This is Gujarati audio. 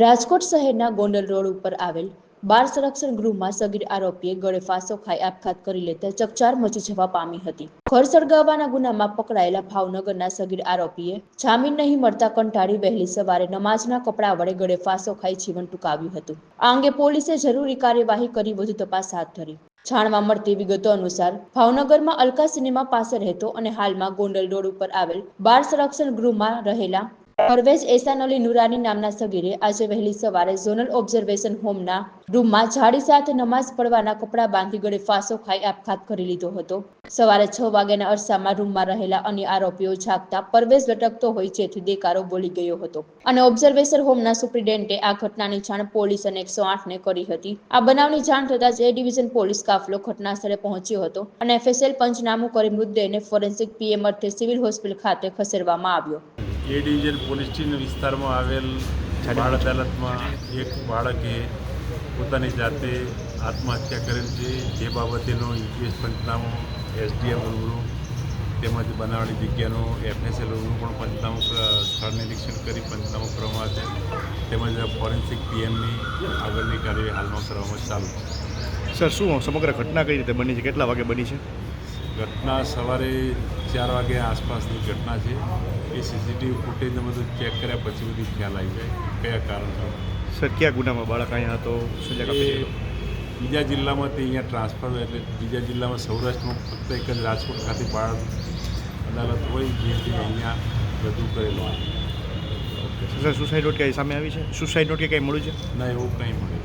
રાજકોટ શહેરના ગોંડલ રોડ ઉપર આવેલ બાળ સંરક્ષણ ગૃહમાં સગીર આરોપીએ ગળે ફાંસો ખાઈ આપઘાત કરી લેતા ચકચાર મચી જવા પામી હતી. ઘર સળગાવવાના ગુનામાં પકડાયેલા ભાવનગરના સગીર આરોપીએ જામીન નહીં મળતા કંટાળી વહેલી સવારે નમાઝના કપડા વડે ગળે ફાંસો ખાઈ જીવન ટૂંકાવ્યું હતું. આ અંગે પોલીસે જરૂરી કાર્યવાહી કરી વધુ તપાસ હાથ ધરી. જાણવા મળતી વિગતો અનુસાર, ભાવનગરમાં અલકા સિનેમા પાસે રહેતો અને હાલમાં ગોંડલ રોડ ઉપર આવેલ બાળ સંરક્ષણ ગૃહમાં રહેલા પરવેઝ એહસાન અલી નુરાની નામના સગીરે આજે વહેલી સવારે ઝોનલ ઓબ્ઝર્વેશન હોમના રૂમમાં ઝાડી સાથે નમાઝ પડવાના કપડાં બાંધી ગળે ફાંસો ખાઈ આપઘાત કરી લીધો હતો. સવારે છ વાગ્યાના અરસામાં રૂમમાં રહેલા અન્ય આરોપીઓ જાગતા પરવેઝ લટકતો હોય જેથી દેકારો બોલી ગયો હતો. અને ઓબ્ઝર્વેશન હોમના સુપ્રિન્ટેન્ડન્ટે આ ઘટનાની જાણ પોલીસ અને એકસો આઠને કરી હતી. આ બનાવની જાણ થતાં જ ડિવિઝન પોલીસ કાફલો ઘટના સ્થળે પહોંચ્યો હતો અને એફએસએલ પંચનામું કરી મૃતદેહને ફોરેન્સિક પીએમ અર્થે સિવિલ હોસ્પિટલ ખાતે ખસેડવામાં આવ્યો. એ ડિવિઝન પોલીસ સ્ટેશન વિસ્તારમાં આવેલ બાળ અદાલતમાં એક બાળકે પોતાની જાતે આત્મહત્યા કરેલ છે. જે બાબતેનો યુપીએસ પંચનામું એસડીએમ રૂબરૂ તેમજ બનાવવાની જગ્યાનો એફએસએલ રૂબરૂ પણ પંચનામું સ્થળ નિરીક્ષણ કરી પંચનામું કરવામાં છે. તેમજ ફોરેન્સિક પીએમની આગળની કાર્યવાહી હાલમાં કરવામાં ચાલુ છે. સર શું સમગ્ર ઘટના કઈ રીતે બની છે? કેટલા વાગે બની છે? ઘટના સવારે ચાર વાગ્યા આસપાસની ઘટના છે. એ સીસીટીવી ફૂટેજને બધું ચેક કર્યા પછી બધી ખ્યાલ આવી જાય કયા કારણસર સર કયા ગુનામાં બાળક અહીંયા હતો સજા બીજા જિલ્લામાંથી અહીંયા ટ્રાન્સફર એટલે બીજા જિલ્લામાં સૌરાષ્ટ્રમાં ફક્ત એક જ રાજકોટ ખાતે બાળ અદાલત હોય જે અહીંયા રજૂ કરેલો સર સુસાઇડ નોટ ક્યાંય સામે આવી છે? સુસાઇડ નોટ કે ક્યાંય મળ્યું છે? ના એવું કંઈ મળે